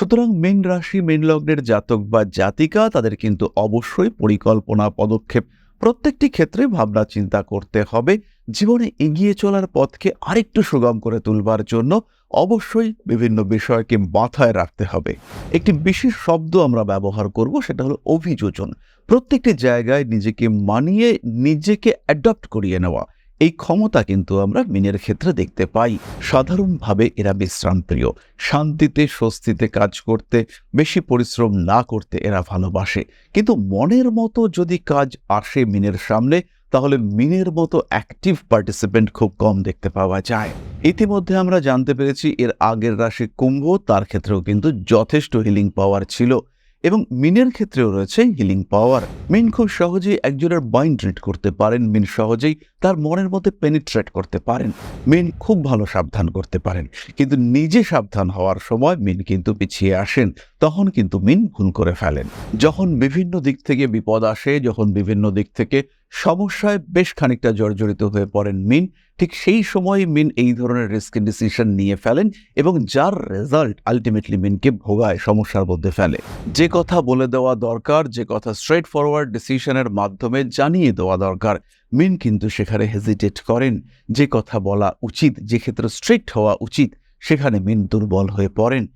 সুতরাং মেন রাশি, মেন লগ্নের জাতক বা জাতিকা, তাদের কিন্তু অবশ্যই পরিকল্পনা, পদক্ষেপ প্রত্যেকটি ক্ষেত্রে ভাবনা, চিন্তা করতে হবে। জীবনে এগিয়ে চলার পথকে আরেকটু সুগম করে তুলবার জন্য অবশ্যই বিভিন্ন বিষয়কে মাথায় রাখতে হবে। একটি বিশেষ শব্দ আমরা ব্যবহার করব, সেটা হলো অভিযোজন। প্রত্যেকটি জায়গায় নিজেকে মানিয়ে নিজেকে অ্যাডপ্ট করিয়ে নেওয়া। এই ক্ষমতা কিন্তু আমরা মিনের ক্ষেত্রে দেখতে পাই। সাধারণভাবে এরা বিশ্রাম প্রিয় শান্তিতে, স্বস্তিতে কাজ করতে, বেশি পরিশ্রম না করতে এরা ভালোবাসে। কিন্তু মনের মতো যদি কাজ আসে মিনের সামনে, তাহলে মিনের মতো অ্যাক্টিভ পার্টিসিপেন্ট খুব কম দেখতে পাওয়া যায়। ইতিমধ্যে আমরা জানতে পেরেছি, এর আগের রাশি কুম্ভ, তার ক্ষেত্রেও কিন্তু যথেষ্ট হিলিং পাওয়ার ছিল। এবং মিনের ক্ষেত্রেও রয়েছে হিলিং পাওয়ার মিন খুব সহজেই একজনের মাইন্ড রিড করতে পারেন। মিন সহজেই তার মনের মধ্যে পেনিট্রেট করতে পারেন। মিন খুব ভালো সাবধান করতে পারেন। কিন্তু নিজে সাবধান হওয়ার সময় মিন কিন্তু পিছিয়ে আসেন। তখন কিন্তু মিন ভুল করে ফেলেন। যখন বিভিন্ন দিক থেকে বিপদ আসে, যখন বিভিন্ন দিক থেকে সমস্যায় বেশ খানিকটা জর্জরিত হয়ে পড়েন মিন। ঠিক সেই সময় মিন এই ধরনের রিস্ক ডিসিশন নিয়ে ফেলেন এবং যার রেজাল্ট আলটিমেটলি মিনকে ভোগায়, সমস্যার মধ্যে ফেলে। যে কথা বলে দেওয়া দরকার, যে কথা স্ট্রেট ফরওয়ার্ড ডিসিশনের মাধ্যমে জানিয়ে দেওয়া দরকার, মিন কিন্তু সেখানে হেজিটেট করেন। যে কথা বলা উচিত, যে ক্ষেত্রে স্ট্রিক্ট হওয়া উচিত, সেখানে মিন দুর্বল হয়ে পড়েন।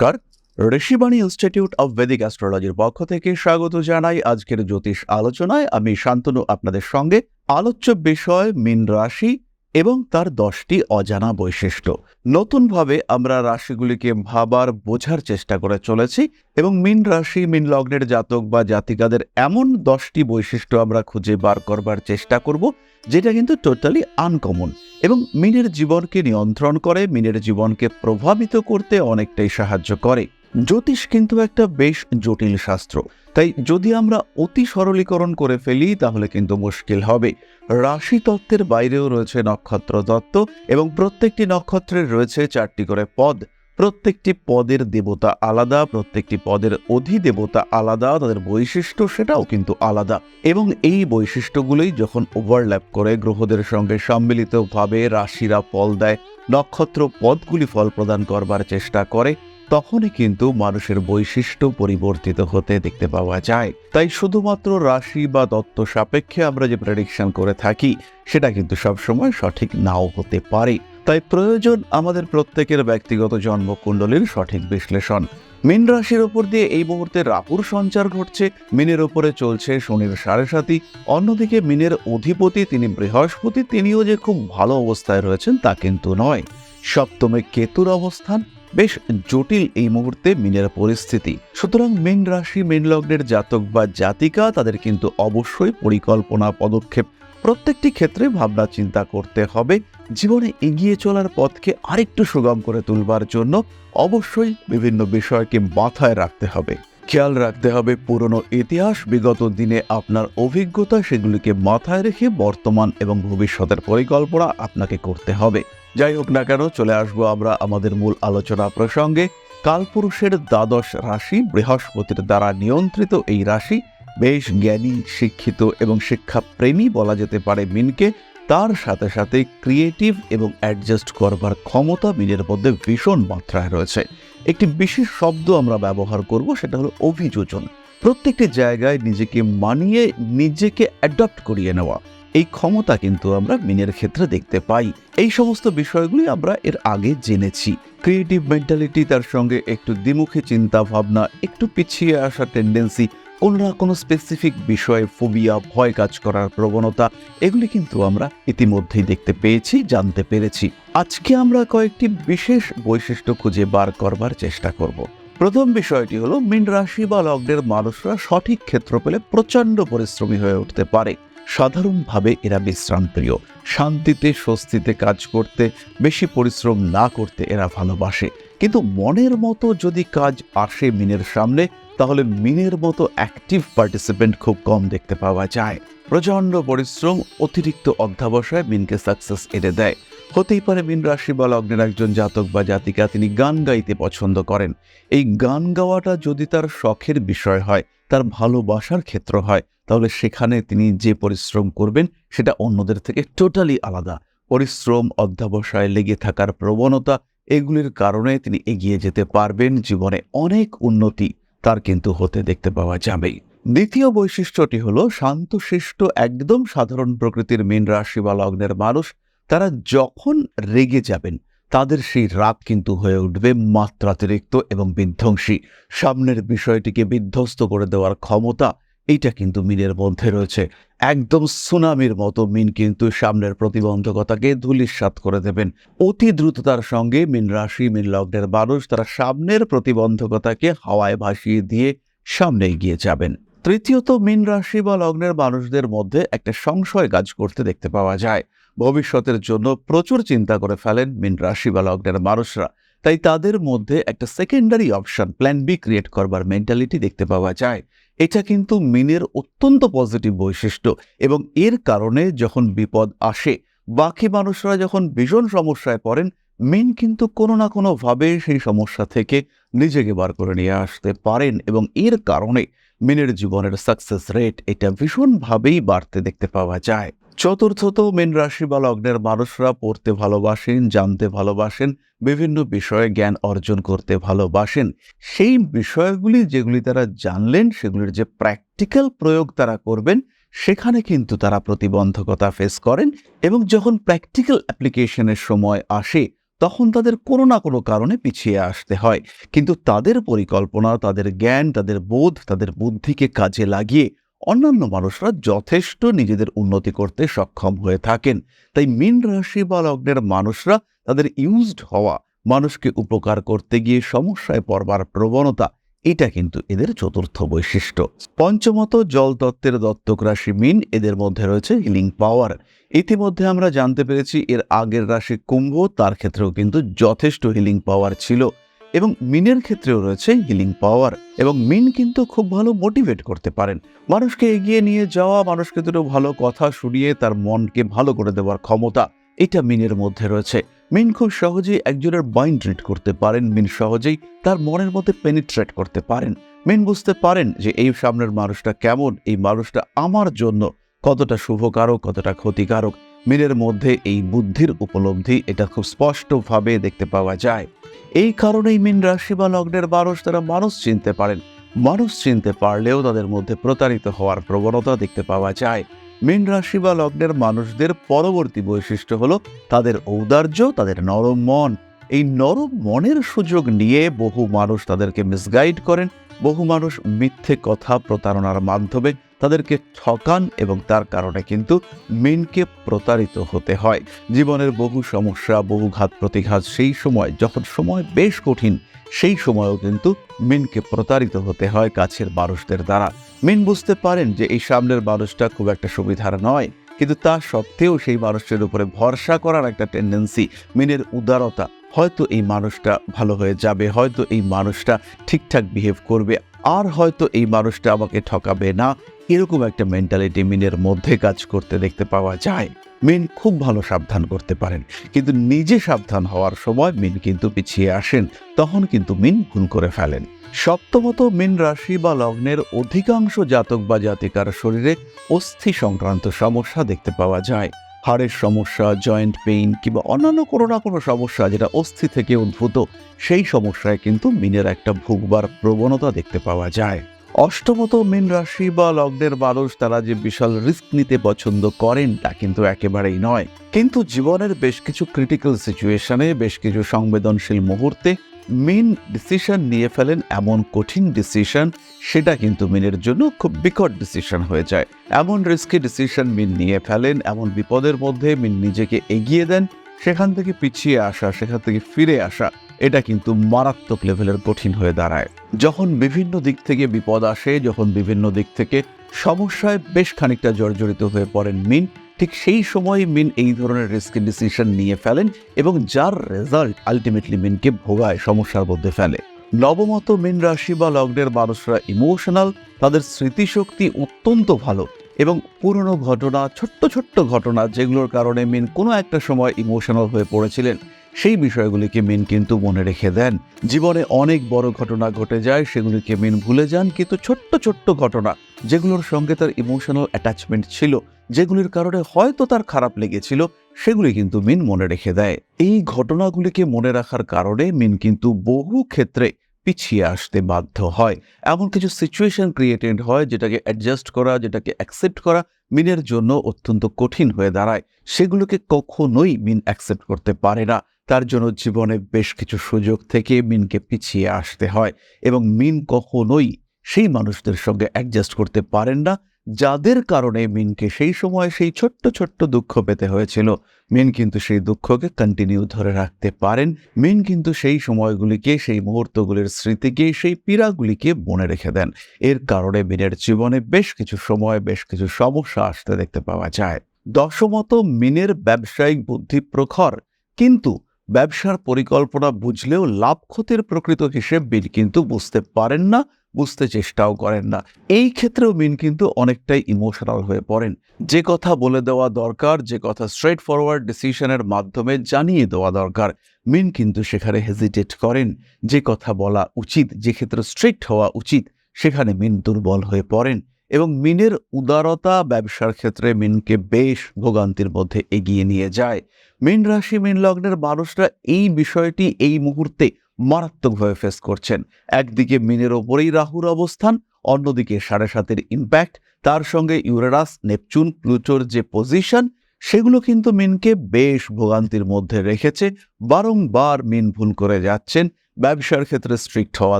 নমস্কার। ঋষিবাণী ইনস্টিটিউট অব বেদিক অ্যাস্ট্রোলজির পক্ষ থেকে স্বাগত জানাই আজকের জ্যোতিষ আলোচনায়। আমি শান্তনু, আপনাদের সঙ্গে। আলোচ্য বিষয়, মীন রাশি এবং তার দশটি অজানা বৈশিষ্ট্য। নতুনভাবে আমরা রাশিগুলিকে ভাবার বোঝার চেষ্টা করে চলেছি এবং মিন রাশি, মিন লগ্নের জাতক বা জাতিকাদের এমন দশটি বৈশিষ্ট্য আমরা খুঁজে বার করবার চেষ্টা করব, যেটা কিন্তু টোটালি আনকমন। এবং মিনের জীবনকে নিয়ন্ত্রণ করে, মিনের জীবনকে প্রভাবিত করতে অনেকটাই সাহায্য করে। জ্যোতিষ কিন্তু একটা বেশ জটিল শাস্ত্র। তাই যদি আমরা অতি সরলীকরণ করে ফেলি, তাহলে কিন্তু মুশকিল হবে। রাশি তত্ত্বের বাইরেও রয়েছে নক্ষত্র তত্ত্ব এবং প্রত্যেকটি নক্ষত্রের রয়েছে চারটি করে পদ। প্রত্যেকটি পদের দেবতা আলাদা, প্রত্যেকটি পদের অধিদেবতা আলাদা, তাদের বৈশিষ্ট্য সেটাও কিন্তু আলাদা। এবং এই বৈশিষ্ট্যগুলোই যখন ওভারল্যাপ করে গ্রহদের সঙ্গে সম্মিলিতভাবে রাশিরা ফল দেয়, নক্ষত্র পদগুলি ফল প্রদান করবার চেষ্টা করে তখনই কিন্তু মানুষের বৈশিষ্ট্য পরিবর্তিত হতে দেখতে পাওয়া যায়। তাই শুধুমাত্র রাশি বা তত্ত্ব সাপেক্ষে আমরা যে প্রেডিকশন করে থাকি, সেটা কিন্তু সবসময় সঠিক নাও হতে পারে। তাই প্রয়োজন আমাদের প্রত্যেকের ব্যক্তিগত জন্মকুণ্ডলীর সঠিক বিশ্লেষণ। মিন রাশির ওপর দিয়ে এই মুহূর্তে রাপুর সঞ্চার ঘটছে, মিনের ওপরে চলছে শনির সাড়ে সাতি, অন্যদিকে মিনের অধিপতি তিনি বৃহস্পতি, তিনিও যে খুব ভালো অবস্থায় রয়েছেন তা কিন্তু নয়। সপ্তমে কেতুর অবস্থান বেশ জটিল এই মুহূর্তে মিনের পরিস্থিতি। সুতরাং মিন রাশি, মিন লগ্নের জাতক বা জাতিকা তাদের কিন্তু অবশ্যই পরিকল্পনা, পদক্ষেপ প্রত্যেকটি ক্ষেত্রে ভাবনা চিন্তা করতে হবে। জীবনে এগিয়ে চলার পথকে আরেকটু সুগম করে তুলবার জন্য অবশ্যই বিভিন্ন বিষয়কে মাথায় রাখতে হবে। খেয়াল রাখতে হবে পুরনো ইতিহাস, বিগত দিনে আপনার অভিজ্ঞতা, সেগুলিকে মাথায় রেখে বর্তমান এবং ভবিষ্যতের পরিকল্পনা আপনাকে করতে হবে। যাই হোক না কেন, চলে আসব আমরা আমাদের মূল আলোচনা প্রসঙ্গে। কালপুরুষের দ্বাদশ রাশি বৃহস্পতির দ্বারা নিয়ন্ত্রিত এই রাশি বেশ জ্ঞানী, শিক্ষিত এবং শিক্ষাপ্রেমী বলা যেতে পারে মিনকে। তার সাথে সাথে ক্রিয়েটিভ এবং অ্যাডজাস্ট করবার ক্ষমতা মিনের মধ্যে ভীষণ মাত্রায় রয়েছে। একটি বিশেষ শব্দ আমরা ব্যবহার করব, সেটা হলো অভিযোজন। প্রত্যেকটি জায়গায় নিজেকে মানিয়ে নিজেকে অ্যাডপ্ট করিয়ে নেওয়া। এই ক্ষমতা কিন্তু আমরা মিনের ক্ষেত্রে দেখতে পাই। এই সমস্ত বিষয়গুলি আমরা এর আগে জেনেছি। ক্রিয়েটিভ মেন্টালিটি তার সঙ্গে একটু দ্বিমুখী চিন্তা ভাবনা একটু পিছিয়ে আসা টেন্ডেন্সি কোনো না কোনো স্পেসিফিক বিষয়ে ফোবিয়া ভয় কাজ করার প্রবণতা, এগুলি কিন্তু আমরা ইতিমধ্যেই দেখতে পেয়েছি, জানতে পেরেছি। আজকে আমরা কয়েকটি বিশেষ বৈশিষ্ট্য খুঁজে বার করবার চেষ্টা করব। প্রথম বিষয়টি হলো, মিন রাশি বা লগ্নের মানুষরা সঠিক ক্ষেত্র পেলে প্রচণ্ড পরিশ্রমী হয়ে উঠতে পারে। সাধারণভাবে এরা বিশ্রাম প্রিয়। শান্তিতে, স্বস্তিতে কাজ করতে, বেশি পরিশ্রম না করতে এরা ভালোবাসে। কিন্তু মনের মতো যদি কাজ আসে মিনের সামনে, তাহলে মিনের মতো অ্যাক্টিভ পার্টিসিপেন্ট খুব কম দেখতে পাওয়া যায়। প্রচণ্ড পরিশ্রম অতিরিক্ত অধ্যাবসায় মিনকে সাকসেস এনে দেয়। হতেই পারে মিন রাশি বা লগ্নের একজন জাতক বা জাতিকা তিনি গান গাইতে পছন্দ করেন। এই গান গাওয়াটা যদি তার শখের বিষয় হয়, তার ভালোবাসার ক্ষেত্র হয় তাহলে সেখানে তিনি যে পরিশ্রম করবেন, সেটা অন্যদের থেকে টোটালি আলাদা। পরিশ্রম, অধ্যাবসায়, লেগে থাকার প্রবণতা, এগুলির কারণে তিনি এগিয়ে যেতে পারবেন। জীবনে অনেক উন্নতি তার কিন্তু হতে দেখতে পাওয়া যাবেই দ্বিতীয় বৈশিষ্ট্যটি হল, শান্তশিষ্ট, একদম সাধারণ প্রকৃতির মীন রাশি বা লগ্নের মানুষ, তারা যখন রেগে যাবেন, তাদের সেই রাগ কিন্তু হয়ে উঠবে মাত্রাতিরিক্ত এবং বিধ্বংসী। সামনের বিষয়টিকে বিধ্বস্ত করে দেওয়ার ক্ষমতা এইটা কিন্তু মিনের মধ্যে রয়েছে। একদম সুনামির মতো মিন কিন্তু সামনের প্রতিবন্ধকতাকে ধুলিস্বাত করে দেবেন। অতি দ্রুততার সঙ্গে মিন রাশি, মিন লগ্নের মানুষ তারা সামনের প্রতিবন্ধকতাকে হাওয়ায় ভাসিয়ে দিয়ে সামনে এগিয়ে যাবেন। তৃতীয়ত, মিন রাশি বা লগ্নের মানুষদের মধ্যে একটা সংশয় কাজ করতে দেখতে পাওয়া যায়। ভবিষ্যতের জন্য প্রচুর চিন্তা করে ফেলেন মিন রাশি বা লগ্নের মানুষরা। তাই তাদের মধ্যে একটা secondary option plan B create করবার মেন্টালিটি দেখতে পাওয়া যায়। এটা কিন্তু মিনের অত্যন্ত পজিটিভ বৈশিষ্ট্য এবং এর কারণে যখন বিপদ আসে, বাকি মানুষরা যখন ভীষণ সমস্যায় পড়েন, মিন কিন্তু কোনো না কোনোভাবে সেই সমস্যা থেকে নিজেকে বার করে নিয়ে আসতে পারেন এবং এর কারণে মিনের জীবনের সাকসেস রেট এটা ভীষণভাবেই বাড়তে দেখতে পাওয়া যায়। চতুর্থত মিন রাশি বা লগ্নের মানুষরা পড়তে ভালোবাসেন, জানতে ভালোবাসেন, বিভিন্ন বিষয়ে জ্ঞান অর্জন করতে ভালোবাসেন। সেই বিষয়গুলি যেগুলি তারা জানলেন, সেগুলির যে প্র্যাকটিক্যাল প্রয়োগ তারা করবেন, সেখানে কিন্তু তারা প্রতিবন্ধকতা ফেস করেন এবং যখন প্র্যাকটিক্যাল অ্যাপ্লিকেশনের সময় আসে তখন তাদের কোনো না কোনো কারণে পিছিয়ে আসতে হয়। কিন্তু তাদের পরিকল্পনা, তাদের জ্ঞান, তাদের বোধ, তাদের বুদ্ধিকে কাজে লাগিয়ে অন্যান্য মানুষরা যথেষ্ট নিজেদের উন্নতি করতে সক্ষম হয়ে থাকেন। তাই মিন রাশি বা লগ্নের মানুষরা তাদের ইউজড হওয়া, মানুষকে উপকার করতে গিয়ে সমস্যায় পড়বার প্রবণতা এটা কিন্তু এদের চতুর্থ বৈশিষ্ট্য। পঞ্চমত, জল তত্ত্বের দত্তক রাশি মিন, এদের মধ্যে রয়েছে হিলিং পাওয়ার। ইতিমধ্যে আমরা জানতে পেরেছি, এর আগের রাশি কুম্ভ, তার ক্ষেত্রেও কিন্তু যথেষ্ট হিলিং পাওয়ার ছিল এবং মিনের ক্ষেত্রেও রয়েছে হিলিং পাওয়ার এবং মিন কিন্তু খুব ভালো মোটিভেট করতে পারেন। মানুষকে এগিয়ে নিয়ে যাওয়া, মানুষকে দুটো ভালো কথা শুনিয়ে তার মনকে ভালো করে দেওয়ার ক্ষমতা, এটা মিনের মধ্যে রয়েছে। মিন খুব সহজেই একজনের মাইন্ড রিড করতে পারেন। মিন সহজেই তার মনের মধ্যে পেনিট্রেট করতে পারেন। মিন বুঝতে পারেন যে এই সামনের মানুষটা কেমন, এই মানুষটা আমার জন্য কতটা শুভকারক, কতটা ক্ষতিকারক। মিনের মধ্যে এই বুদ্ধির উপলব্ধি এটা খুব স্পষ্টভাবে দেখতে পাওয়া যায়। এই কারণেই মিন রাশি বা লগ্নের মানুষ তারা মানুষ চিনতে পারেন। মানুষ চিনতে পারলেও তাদের মধ্যে প্রতারিত হওয়ার প্রবণতা দেখতে পাওয়া যায়। মীন রাশি বা লগ্নের মানুষদের পরবর্তী বৈশিষ্ট্য হলো তাদের ঔদার্য, তাদের নরম মন। এই নরম মনের সুযোগ নিয়ে বহু মানুষ তাদেরকে মিসগাইড করেন, বহু মানুষ মিথ্যে কথা প্রতারণার মাধ্যমে তাদেরকে ঠকান এবং তার কারণে কিন্তু মেনকে প্রতারিত হতে হয়। জীবনের বহু সমস্যা বহু ঘাত প্রতিঘাত সেই সময়, যখন সময় বেশ কঠিন, সেই সময়ও কিন্তু মিনকে প্রতারিত হতে হয় কাছের মানুষদের দ্বারা। মিন বুঝতে পারেন যে এই সামনের মানুষটা খুব একটা সুবিধার নয়, কিন্তু তা সত্ত্বেও সেই মানুষের উপরে ভরসা করার একটা টেন্ডেন্সি মিনের উদারতা। হয়তো এই মানুষটা ভালো হয়ে যাবে, হয়তো এই মানুষটা ঠিকঠাক বিহেভ করবে। আর হয়তো এই মানুষটা আমাকে ঠকাবে না। এরকম একটা মেন্টালিটি মিনের মধ্যে কাজ করতে দেখতে পাওয়া যায়। মিন খুব ভালো সাবধান করতে পারেন। কিন্তু নিজে সাবধান হওয়ার সময় মিন কিন্তু পিছিয়ে আসেন। তখন কিন্তু মিন ভুল করে ফেলেন। সপ্তমত, মিন রাশি বা লগ্নের অধিকাংশ জাতক বা জাতিকার শরীরে অস্থি সংক্রান্ত সমস্যা দেখতে পাওয়া যায়। হাড়ের সমস্যা জয়েন্ট পেইন কিংবা অন্যান্য কোনো না কোনো সমস্যা যেটা অস্থি থেকে উদ্ভূত, সেই সমস্যায় কিন্তু মিনের একটা ভুগবার প্রবণতা দেখতে পাওয়া যায়। অষ্টমত মিন রাশি বা লগ্নের মানুষ তারা যে বিশাল রিস্ক নিতে পছন্দ করেন তা কিন্তু একেবারেই নয়। কিন্তু জীবনের বেশ কিছু ক্রিটিক্যাল সিচুয়েশনে বেশ কিছু সংবেদনশীল মুহূর্তে মিন ডিসিশন নিয়ে ফেলেন, এমন কঠিন ডিসিশন সেটা কিন্তু মিনের জন্য খুব বিকট ডিসিশন হয়ে যায়। এমন রিস্কি ডিসিশন মিন নিয়ে ফেলেন, এমন বিপদের মধ্যে মিন নিজেকে এগিয়ে দেন, সেখান থেকে পিছিয়ে আসা, সেখান থেকে ফিরে আসা, এটা কিন্তু মারাত্মক লেভেলের কঠিন হয়ে দাঁড়ায়। যখন বিভিন্ন দিক থেকে বিপদ আসে, যখন বিভিন্ন দিক থেকে সমস্যায় বেশ খানিকটা জর্জরিত হয়ে পড়েন মিন ঠিক সেই সময় মিন এই ধরনের রিস্কি ডিসিশন নিয়ে ফেলেন এবং যার রেজাল্ট আলটিমেটলি মিনকে ভোগায় সমস্যার মধ্যে ফেলে। নবমত, মিন রাশি বা লগ্নের মানুষরা ইমোশনাল, তাদের স্মৃতিশক্তি অত্যন্ত ভালো এবং পুরনো ঘটনা, ছোট্ট ছোট্ট ঘটনা যেগুলোর কারণে মিন কোনো একটা সময় ইমোশনাল হয়ে পড়েছিলেন। সেই বিষয়গুলিকে মিন কিন্তু মনে রেখে দেন। জীবনে অনেক বড় ঘটনা ঘটে যায়, সেগুলিকে মিন ভুলে যান, কিন্তু ছোট্ট ছোট্ট ঘটনা, যেগুলোর সঙ্গে তার ইমোশনাল অ্যাটাচমেন্ট ছিল, যেগুলির কারণে হয়তো তার খারাপ লেগেছিল, সেগুলি কিন্তু মিন মনে রেখে দেয়। এই ঘটনাগুলিকে মনে রাখার কারণে মিন কিন্তু বহু ক্ষেত্রে পিছিয়ে আসতে বাধ্য হয়। এমন কিছু সিচুয়েশন ক্রিয়েটেড হয়, যেটাকে অ্যাডজাস্ট করা, যেটাকে অ্যাকসেপ্ট করা মিনের জন্য অত্যন্ত কঠিন হয়ে দাঁড়ায়। সেগুলোকে কখনোই মিন অ্যাকসেপ্ট করতে পারে না। তার জন্য জীবনে বেশ কিছু সুযোগ থেকে মিনকে পিছিয়ে আসতে হয় এবং মিন কখনোই সেই মানুষদের সঙ্গে অ্যাডজাস্ট করতে পারেন না, যাদের কারণে মিনকে সেই সময় সেই ছোট্ট ছোট্ট দুঃখ পেতে হয়েছিল। মিন কিন্তু সেই দুঃখকে কন্টিনিউ ধরে রাখতে পারেন। মিন কিন্তু সেই সময়গুলিকে, সেই মুহূর্তগুলির স্মৃতিকে, সেই পীড়াগুলিকে মনে রেখে দেন। এর কারণে মিনের জীবনে বেশ কিছু সময়, বেশ কিছু সমস্যা আসতে দেখতে পাওয়া যায়। দশমত, মিনের ব্যবসায়িক বুদ্ধি প্রখর, কিন্তু ব্যবসার পরিকল্পনা বুঝলেও লাভ ক্ষতির প্রকৃত হিসেব মিন কিন্তু বুঝতে পারেন না, বুঝতে চেষ্টাও করেন না। এই ক্ষেত্রেও মিন কিন্তু অনেকটাই ইমোশনাল হয়ে পড়েন। যে কথা বলে দেওয়া দরকার, যে কথা স্ট্রেট ফরওয়ার্ড ডিসিশনের মাধ্যমে জানিয়ে দেওয়া দরকার মিন কিন্তু সেখানে হেজিটেট করেন। যে কথা বলা উচিত, যে ক্ষেত্রে স্ট্রিক্ট হওয়া উচিত, সেখানে মিন দুর্বল হয়ে পড়েন। এবং মিনের উদারতা ব্যবসার ক্ষেত্রে মিনকে বেশ ভোগান্তির মধ্যে এগিয়ে নিয়ে যায়। মিন রাশি, মিন লগ্নের মানুষরা এই বিষয়টি এই মুহূর্তে মারাত্মকভাবে ফেস করছেন। একদিকে মিনের ওপরেই রাহুর অবস্থান, অন্যদিকে সাড়ে সাতের ইম্প্যাক্ট তার সঙ্গে ইউরেরাস নেপচুন, প্লুটোর যে পজিশন সেগুলো কিন্তু মিনকে বেশ ভোগান্তির মধ্যে রেখেছে। বারংবার মিন ভুল করে যাচ্ছেন, ব্যবসার ক্ষেত্রে স্ট্রিক্ট হওয়া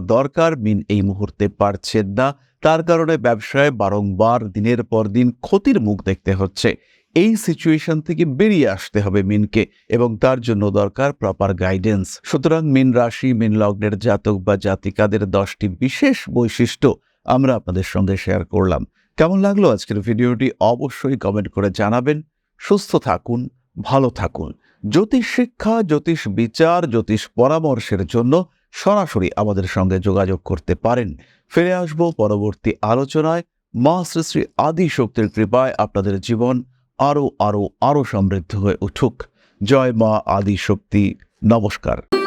দরকার, মিন এই মুহূর্তে পারছেন না। তার কারণে ব্যবসায় বারংবার দিনের পর দিন ক্ষতির মুখ দেখতে হচ্ছে। এই সিচুয়েশন থেকে বেরিয়ে আসতে হবে মিনকে এবং তার জন্য দরকার প্রপার গাইডেন্স সুতরাং মিন রাশি, মিন লগ্নের জাতক বা জাতিকাদের দশটি বিশেষ বৈশিষ্ট্য আমরা আপনাদের সঙ্গে শেয়ার করলাম। কেমন লাগল আজকের ভিডিওটি অবশ্যই কমেন্ট করে জানাবেন। সুস্থ থাকুন, ভালো থাকুন। জ্যোতিষ শিক্ষা, জ্যোতিষ বিচার, জ্যোতিষ পরামর্শের জন্য সরাসরি আমাদের সঙ্গে যোগাযোগ করতে পারেন। ফিরে আসব পরবর্তী আলোচনায়। মা শ্রী শ্রী আদি শক্তির কৃপায় আপনাদের জীবন আরও আরও আরও সমৃদ্ধ হয়ে উঠুক। জয় মা আদি শক্তি। নমস্কার।